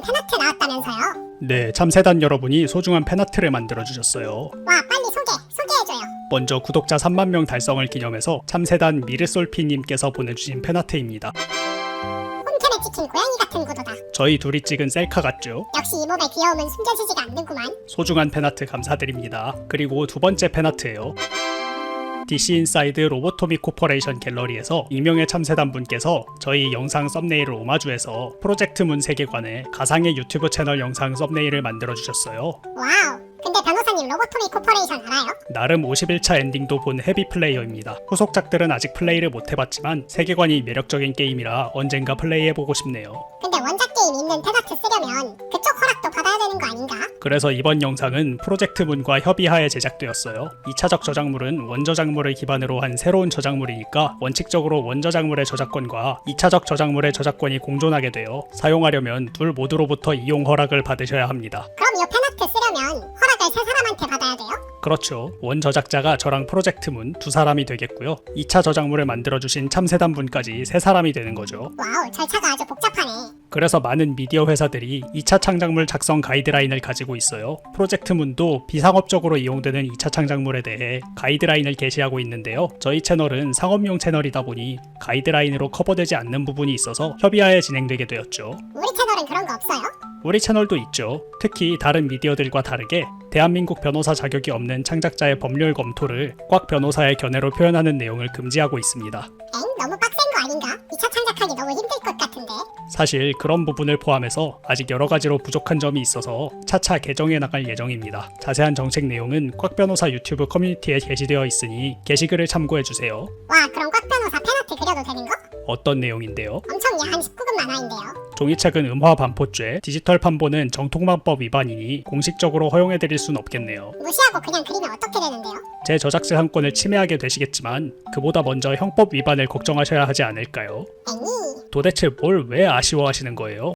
소중한 페나트 나왔다면서요? 네, 참새단 여러분이 소중한 팬아트를 만들어 주셨어요. 와 빨리 소개 소개해줘요. 먼저 구독자 3만 명 달성을 기념해서 참새단 미르솔피님께서 보내주신 팬아트입니다. 홈캠에 찍힌 고양이 같은 구도다. 저희 둘이 찍은 셀카 같죠? 역시 이 몸의 귀여움은 숨겨지지가 않는구만. 소중한 팬아트 감사드립니다. 그리고 두 번째 팬아트예요. DC 인사이드 로보토믹 코퍼레이션 갤러리에서 익명의 참새단 분께서 저희 영상 썸네일을 오마주해서 프로젝트 문 세계관에 가상의 유튜브 채널 영상 썸네일을 만들어 주셨어요. 와우. 근데 변호사님 로보토미 코퍼레이션 알아요? 나름 51차 엔딩도 본 헤비 플레이어입니다. 후속작들은 아직 플레이를 못 해봤지만 세계관이 매력적인 게임이라 언젠가 플레이해보고 싶네요. 근데 원작 게임 있는 페나트 쓰려면 그쪽 허락도 받아야 되는 거 아닌가? 그래서 이번 영상은 프로젝트 문과 협의하에 제작되었어요. 2차적 저작물은 원저작물을 기반으로 한 새로운 저작물이니까 원칙적으로 원저작물의 저작권과 2차적 저작물의 저작권이 공존하게 되어 사용하려면 둘 모두로부터 이용 허락을 받으셔야 합니다. 그럼 이 페나트 쓰려면 허락을 세 사람한테 받아야 돼요? 그렇죠. 원 저작자가 저랑 프로젝트 문 두 사람이 되겠고요. 2차 저작물을 만들어주신 참새단 분까지 세 사람이 되는 거죠. 와우 절차가 아주 복잡하네. 그래서 많은 미디어 회사들이 2차 창작물 작성 가이드라인을 가지고 있어요. 프로젝트 문도 비상업적으로 이용되는 2차 창작물에 대해 가이드라인을 게시하고 있는데요. 저희 채널은 상업용 채널이다 보니 가이드라인으로 커버되지 않는 부분이 있어서 협의하에 진행되게 되었죠. 우리 채널은 그런 거 없어요? 우리 채널도 있죠. 특히 다른 미디어들과 다르게 대한민국 변호사 자격이 없는 창작자의 법률 검토를 꽉 변호사의 견해로 표현하는 내용을 금지하고 있습니다. 엥? 너무 빡센 거 아닌가? 2차 창작하기 너무 힘들 것 같은데. 사실 그런 부분을 포함해서 아직 여러 가지로 부족한 점이 있어서 차차 개정해 나갈 예정입니다. 자세한 정책 내용은 꽉 변호사 유튜브 커뮤니티에 게시되어 있으니 게시글을 참고해 주세요. 와 그럼 꽉 변호사 페나트 그려도 되는 거? 어떤 내용인데요? 엄청 야한 19금 만화인데요. 종이책은 음화 반포죄, 디지털 판본은 정통만법 위반이니 공식적으로 허용해 드릴 순 없겠네요. 무시하고 그냥 그리면 어떻게 되는데요? 제 저작재산권을 침해하게 되시겠지만 그보다 먼저 형법 위반을 걱정하셔야 하지 않을까요? 도대체 뭘 왜 아쉬워하시는 거예요?